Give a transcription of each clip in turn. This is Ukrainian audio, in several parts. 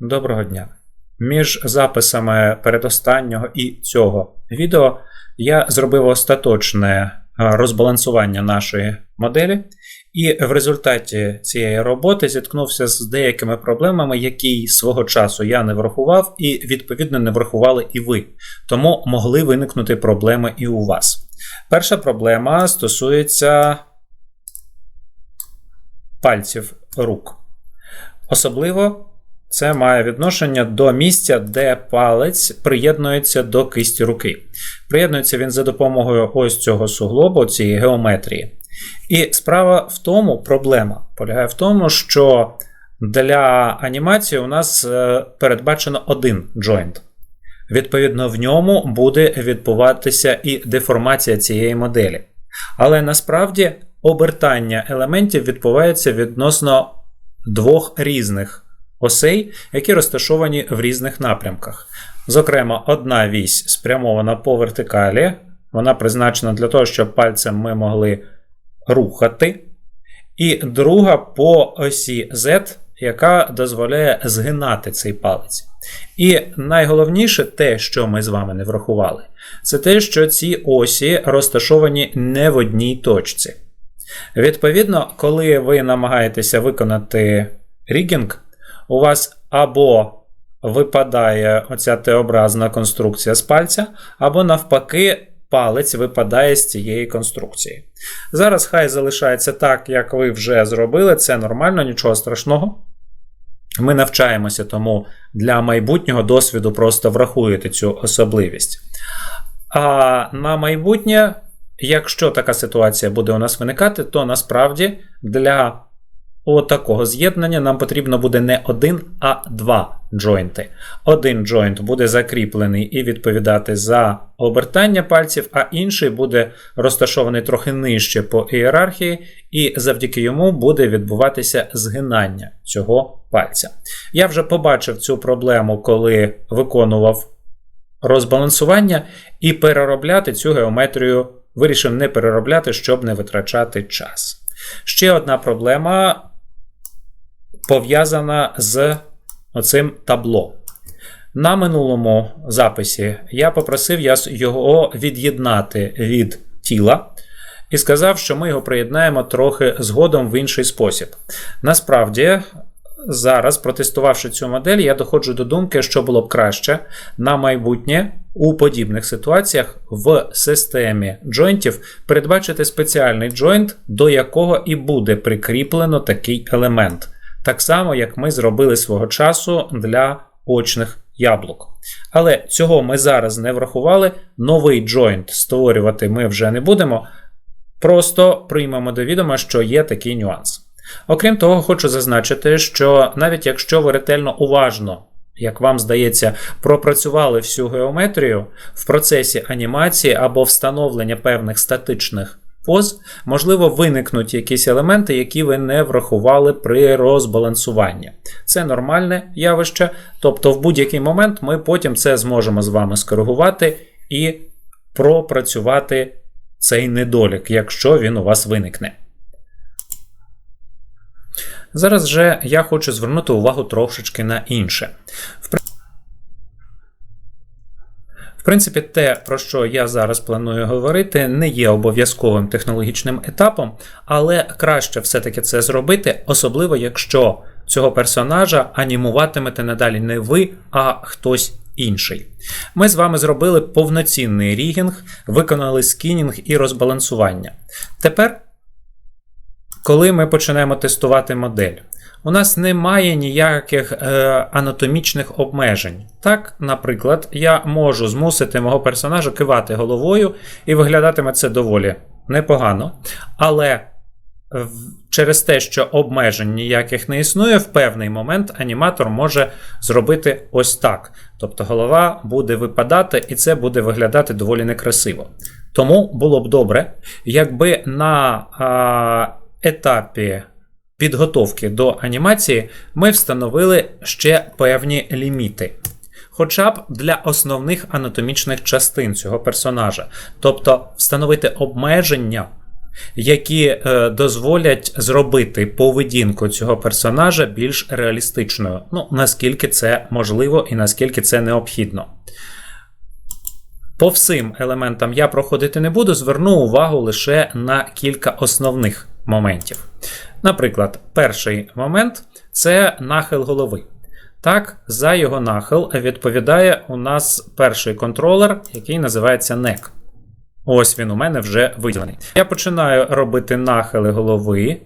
Доброго дня. Між записами передостаннього і цього відео я зробив остаточне е, розбалансування нашої моделі, і в результаті цієї роботи зіткнувся з деякими проблемами, які свого часу я не врахував, і відповідно не врахували і ви. Тому могли виникнути проблеми і у вас. Перша проблема стосується пальців рук. Особливо це має відношення до місця, де палець приєднується до кисті руки. Приєднується він за допомогою ось цього суглобу, цієї геометрії. І справа в тому, проблема полягає в тому, що для анімації у нас е, передбачено один джойнт. Відповідно, в ньому буде відбуватися і деформація цієї моделі. Але насправді обертання елементів відбувається відносно двох різних осей, які розташовані в різних напрямках. Зокрема, одна вісь спрямована по вертикалі, вона призначена для того, щоб пальцем ми могли рухати. І друга по осі Z, яка дозволяє згинати цей палець. І найголовніше те, що ми з вами не врахували, це те, що ці осі розташовані не в одній точці. Відповідно, коли ви намагаєтеся виконати рігінг, у вас або випадає оця Т-образна конструкція з пальця, або навпаки, палець випадає з цієї конструкції. Зараз хай залишається так, як ви вже зробили, це нормально, нічого страшного. Ми навчаємося, тому для майбутнього досвіду просто врахуєте цю особливість. А на майбутнє, якщо така ситуація буде у нас виникати, то насправді для от такого з'єднання нам потрібно буде не один, а два джойнти. Один джойнт буде закріплений і відповідати за обертання пальців, а інший буде розташований трохи нижче по ієрархії, і завдяки йому буде відбуватися згинання цього пальця. Я вже побачив цю проблему, коли виконував розбалансування, і переробляти цю геометрію вирішив не переробляти, щоб не витрачати час. Ще одна проблема пов'язана з оцим табло. На минулому записі я попросив його від'єднати від тіла і сказав, що ми його приєднаємо трохи згодом в інший спосіб. Насправді, зараз, протестувавши цю модель, я доходжу до думки, що було б краще на майбутнє у подібних ситуаціях в системі джойнтів передбачити спеціальний джойнт, до якого і буде прикріплено такий елемент. Так само, як ми зробили свого часу для очних яблук. Але цього ми зараз не врахували. Новий джойнт створювати ми вже не будемо. Просто приймемо до відома, що є такий нюанс. Окрім того, хочу зазначити, що навіть якщо ви ретельно уважно, як вам здається, пропрацювали всю геометрію в процесі анімації або встановлення певних статичних поз, можливо, виникнуть якісь елементи, які ви не врахували при розбалансуванні. Це нормальне явище, тобто в будь-який момент ми потім це зможемо з вами скоригувати і пропрацювати цей недолік, якщо він у вас виникне. Зараз же я хочу звернути увагу трошечки на інше. Принципі, те, про що я зараз планую говорити, не є обов'язковим технологічним етапом, але краще все-таки це зробити, особливо якщо цього персонажа анімуватимете надалі не ви, а хтось інший. Ми з вами зробили повноцінний рігінг, виконали скінінг і розбалансування. Тепер коли ми починаємо тестувати модель, у нас немає ніяких е, анатомічних обмежень. Так, наприклад, я можу змусити мого персонажа кивати головою, і виглядатиме це доволі непогано. Але через те, що обмежень ніяких не існує, в певний момент аніматор може зробити ось так. Тобто голова буде випадати, і це буде виглядати доволі некрасиво. Тому було б добре, якби на. А, етапі підготовки до анімації ми встановили ще певні ліміти. Хоча б для основних анатомічних частин цього персонажа. Тобто встановити обмеження які е, дозволять зробити поведінку цього персонажа більш реалістичною. Ну, наскільки це можливо і наскільки це необхідно. По всім елементам я проходити не буду, зверну увагу лише на кілька основних моментів. Наприклад, перший момент це нахил голови. Так, за його нахил відповідає у нас перший контролер, який називається NEC. Ось він у мене вже виділений. Я починаю робити нахили голови.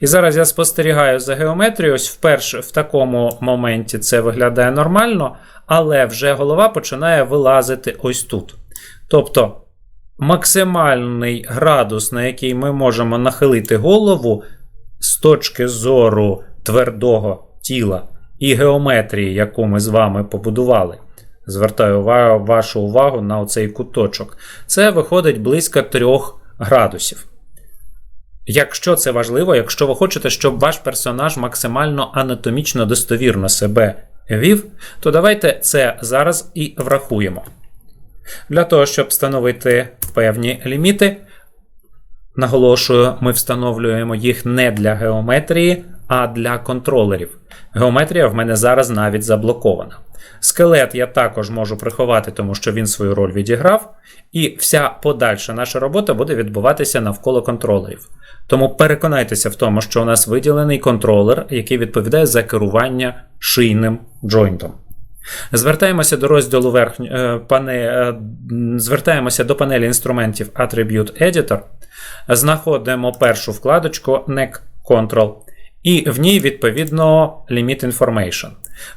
І зараз я спостерігаю за геометрією. Ось вперше в такому моменті це виглядає нормально, але вже голова починає вилазити ось тут. Тобто максимальний градус, на який ми можемо нахилити голову з точки зору твердого тіла і геометрії, яку ми з вами побудували. Звертаю вашу увагу на оцей куточок. Це виходить близько 3 градусів. Якщо це важливо, якщо ви хочете, щоб ваш персонаж максимально анатомічно достовірно себе вів, то давайте це зараз і врахуємо. Для того, щоб встановити певні ліміти, наголошую, ми встановлюємо їх не для геометрії, а для контролерів. Геометрія в мене зараз навіть заблокована. Скелет я також можу приховати, тому що він свою роль відіграв, і вся подальша наша робота буде відбуватися навколо контролерів. Тому переконайтеся в тому, що у нас виділений контролер, який відповідає за керування шийним джойнтом. Звертаємося до розділу верхнь... Е, пане... Е, звертаємося до панелі інструментів Attribute Editor, знаходимо першу вкладочку NEC Control і в ній, відповідно, Limit Information.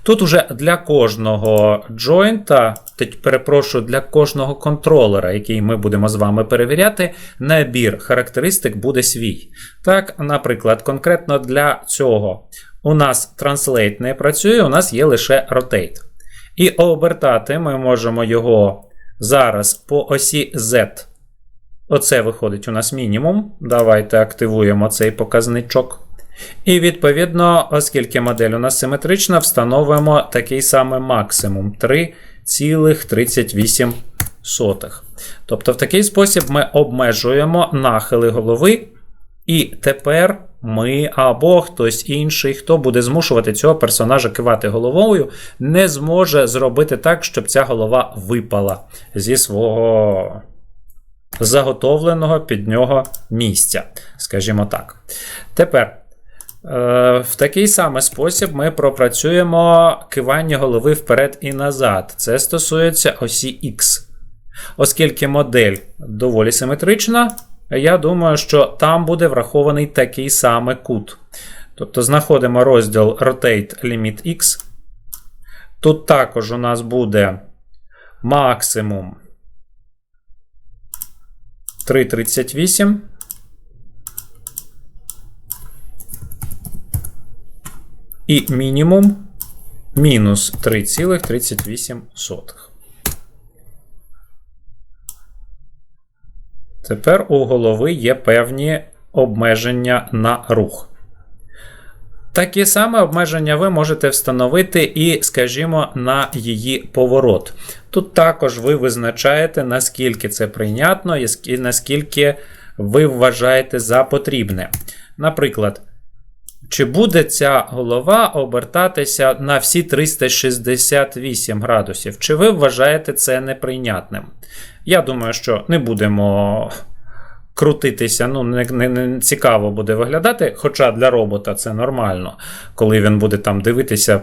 Тут уже для кожного джойнта, перепрошую, для кожного контролера, який ми будемо з вами перевіряти, набір характеристик буде свій. Так, наприклад, конкретно для цього у нас Translate не працює, у нас є лише Rotate. І обертати ми можемо його зараз по осі Z. Оце виходить у нас мінімум. Давайте активуємо цей показничок. І відповідно, оскільки модель у нас симетрична, встановимо такий самий максимум 3,38. Тобто, в такий спосіб ми обмежуємо нахили голови. І тепер ми або хтось інший, хто буде змушувати цього персонажа кивати головою, не зможе зробити так, щоб ця голова випала зі свого заготовленого під нього місця. Скажімо так. Тепер. Е, в такий самий спосіб ми пропрацюємо кивання голови вперед і назад. Це стосується осі X. Оскільки модель доволі симетрична, я думаю, що там буде врахований такий самий кут. Тобто знаходимо розділ Rotate Limit X. Тут також у нас буде максимум 3,38. І мінімум мінус 3,38. Тепер у голови є певні обмеження на рух. Такі саме обмеження ви можете встановити і, скажімо, на її поворот. Тут також ви визначаєте, наскільки це прийнятно і наскільки ви вважаєте за потрібне. Наприклад, чи буде ця голова обертатися на всі 368 градусів? Чи ви вважаєте це неприйнятним? Я думаю, що не будемо крутитися, ну, не, не, не цікаво буде виглядати. Хоча для робота це нормально, коли він буде там дивитися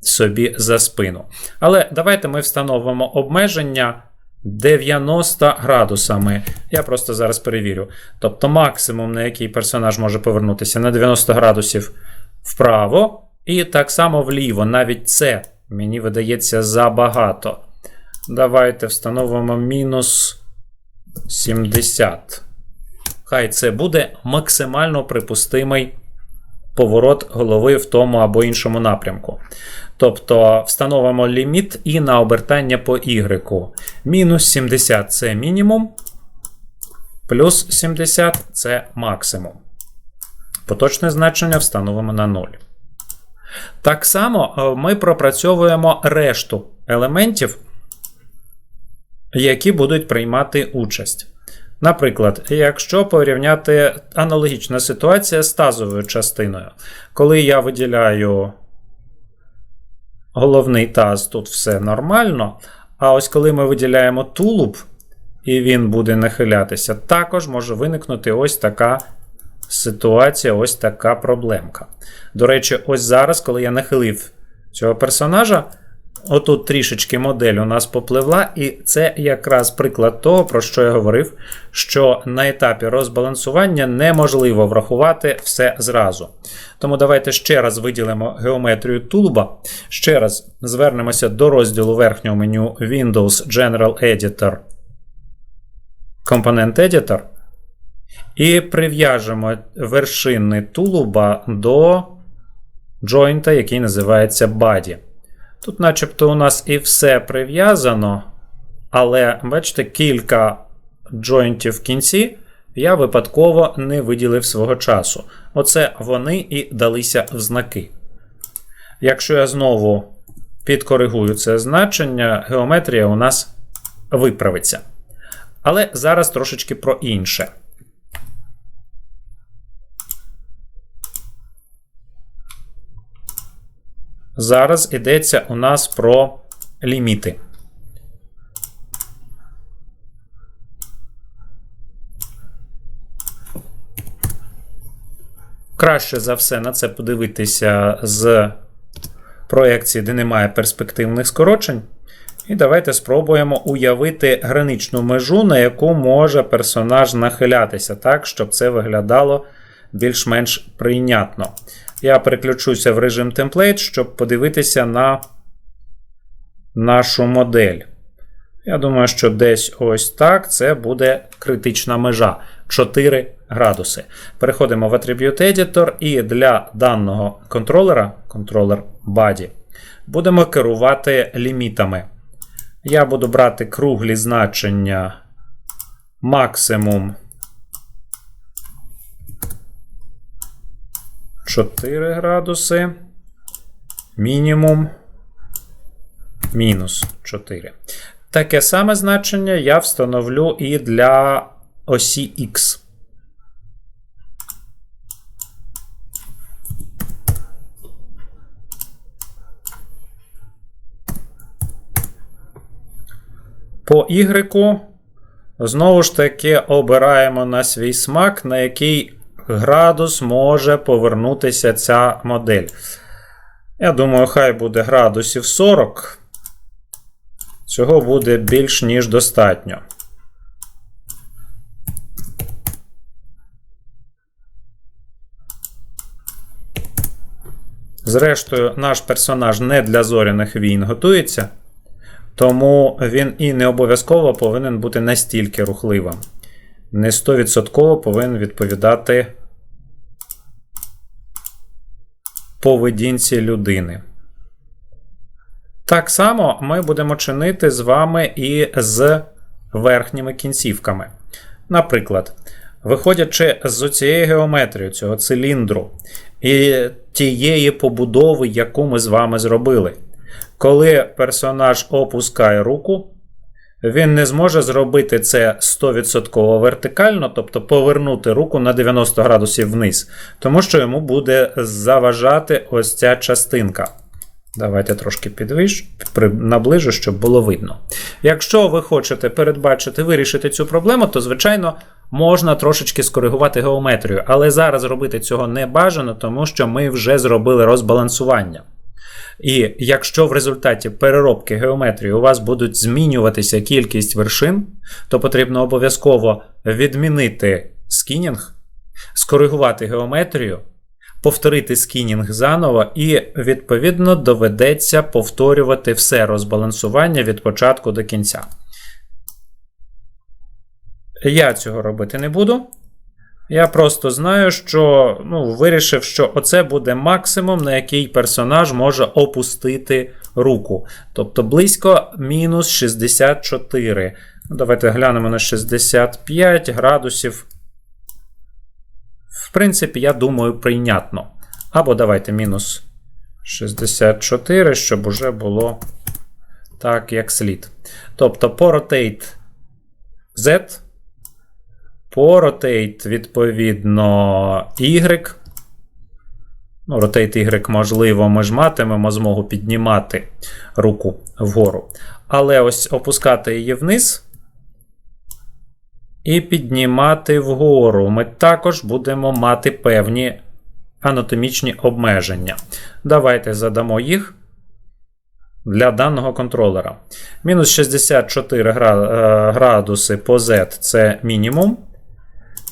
собі за спину. Але давайте ми встановимо обмеження 90 градусами. Я просто зараз перевірю. Тобто максимум, на який персонаж може повернутися, на 90 градусів вправо. І так само вліво. Навіть це мені видається забагато. Давайте встановимо мінус 70. Хай це буде максимально припустимий поворот голови в тому або іншому напрямку. Тобто встановимо ліміт і на обертання по Y. Мінус 70 це мінімум, плюс 70 це максимум. Поточне значення встановимо на 0. Так само е, ми пропрацьовуємо решту елементів, які будуть приймати участь. Наприклад, якщо порівняти аналогічна ситуація з тазовою частиною, коли я виділяю головний таз, тут все нормально. А ось коли ми виділяємо тулуб, і він буде нахилятися, також може виникнути ось така ситуація, ось така проблемка. До речі, ось зараз, коли я нахилив цього персонажа, отут трішечки модель у нас попливла, і це якраз приклад того, про що я говорив, що на етапі розбалансування неможливо врахувати все зразу. Тому давайте ще раз виділимо геометрію тулуба. Ще раз звернемося до розділу верхнього меню Windows General Editor. Component Editor. І прив'яжемо вершини тулуба до джойнта, який називається Body. Тут, начебто, у нас і все прив'язано, але, бачите, кілька джойнтів в кінці я випадково не виділив свого часу. Оце вони і далися в знаки. Якщо я знову підкоригую це значення, геометрія у нас виправиться. Але зараз трошечки про інше. Зараз йдеться у нас про ліміти. Краще за все на це подивитися з проєкції, де немає перспективних скорочень. І давайте спробуємо уявити граничну межу, на яку може персонаж нахилятися, так, щоб це виглядало більш-менш прийнятно. Я переключуся в режим темплейт, щоб подивитися на нашу модель. Я думаю, що десь ось так це буде критична межа 4 градуси. Переходимо в Attribute Editor і для даного контролера, контролер Body, будемо керувати лімітами. Я буду брати круглі значення максимум 4 градуси, мінімум мінус 4. Таке саме значення я встановлю і для осі Х. По Y знову ж таки обираємо на свій смак, на який градус може повернутися ця модель. Я думаю, хай буде градусів 40. Цього буде більш ніж достатньо. Зрештою, наш персонаж не для зоряних війн готується, тому він і не обов'язково повинен бути настільки рухливим. Не 100% повинен відповідати поведінці людини. Так само ми будемо чинити з вами і з верхніми кінцівками. Наприклад, виходячи з цієї геометрії, цього циліндру і тієї побудови, яку ми з вами зробили. Коли персонаж опускає руку, він не зможе зробити це 100% вертикально, тобто повернути руку на 90 градусів вниз, тому що йому буде заважати ось ця частинка. Давайте трошки підвищу, наближу, щоб було видно. Якщо ви хочете передбачити, вирішити цю проблему, то, звичайно, можна трошечки скоригувати геометрію. Але зараз робити цього не бажано, тому що ми вже зробили розбалансування. І якщо в результаті переробки геометрії у вас будуть змінюватися кількість вершин, то потрібно обов'язково відмінити скінінг, скоригувати геометрію, повторити скінінг заново, і, відповідно, доведеться повторювати все розбалансування від початку до кінця. Я цього робити не буду. Я просто знаю, що ну, вирішив, що оце буде максимум, на який персонаж може опустити руку. Тобто близько мінус 64. Ну, Давайте глянемо на 65 градусів. В принципі, я думаю, прийнятно. Або давайте мінус 64, щоб уже було так, як слід. Тобто, по rotate Z По rotate, відповідно, Y. Ну, rotate Y, можливо, ми ж матимемо змогу піднімати руку вгору. Але ось опускати її вниз і піднімати вгору. Ми також будемо мати певні анатомічні обмеження. Давайте задамо їх для даного контролера. Мінус 64 е, градуси по Z це мінімум.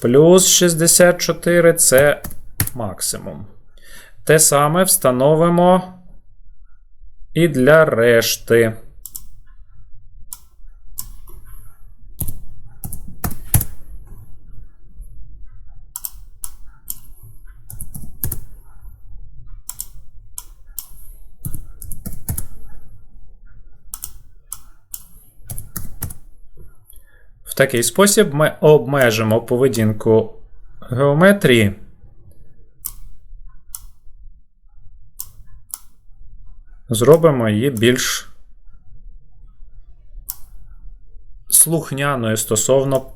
Плюс 64 це максимум. Те саме встановимо і для решти. Такий спосіб ми обмежимо поведінку геометрії. Зробимо її більш слухняною стосовно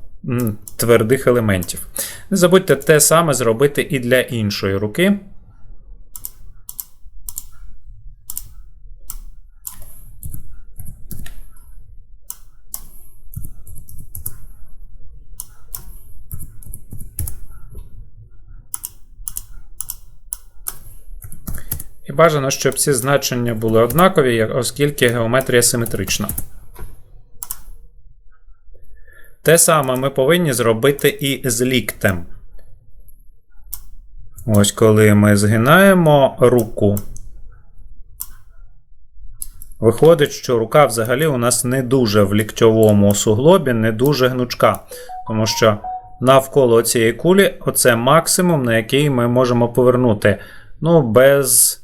твердих елементів. Не забудьте те саме зробити і для іншої руки. Бажано, щоб ці значення були однакові, оскільки геометрія симетрична. Те саме ми повинні зробити і з ліктем. Ось коли ми згинаємо руку. Виходить, що рука взагалі у нас не дуже в ліктьовому суглобі, не дуже гнучка. Тому що навколо цієї кулі оце максимум, на який ми можемо повернути. Ну, без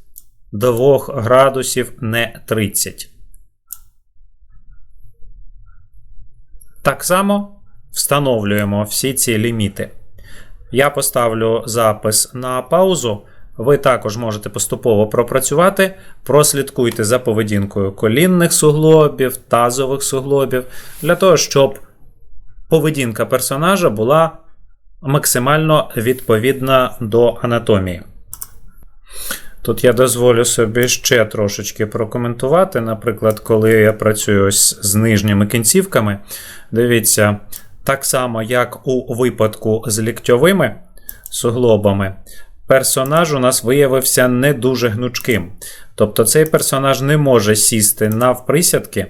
2 градусів не 30. Так само встановлюємо всі ці ліміти. Я поставлю запис на паузу. Ви також можете поступово пропрацювати. Прослідкуйте за поведінкою колінних суглобів, тазових суглобів, для того, щоб поведінка персонажа була максимально відповідна до анатомії. Тут я дозволю собі ще трошечки прокоментувати. Наприклад, коли я працюю ось з нижніми кінцівками, дивіться, так само, як у випадку з ліктьовими суглобами, персонаж у нас виявився не дуже гнучким. Тобто цей персонаж не може сісти навприсядки,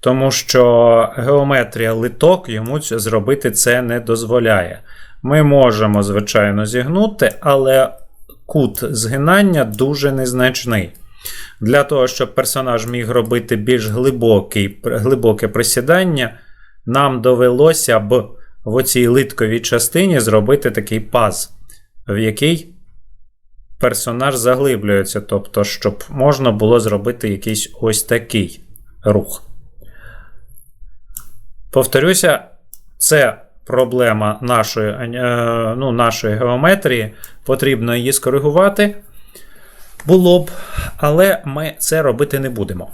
тому що геометрія литок йому зробити це не дозволяє. Ми можемо, звичайно, зігнути, але кут згинання дуже незначний. Для того, щоб персонаж міг робити більш глибокий, глибоке присідання, нам довелося б в оцій литковій частині зробити такий паз, в який персонаж заглиблюється, тобто, щоб можна було зробити якийсь ось такий рух. Повторюся, це проблема нашої, е, ну, нашої геометрії. Потрібно її скоригувати. Було б, але ми це робити не будемо.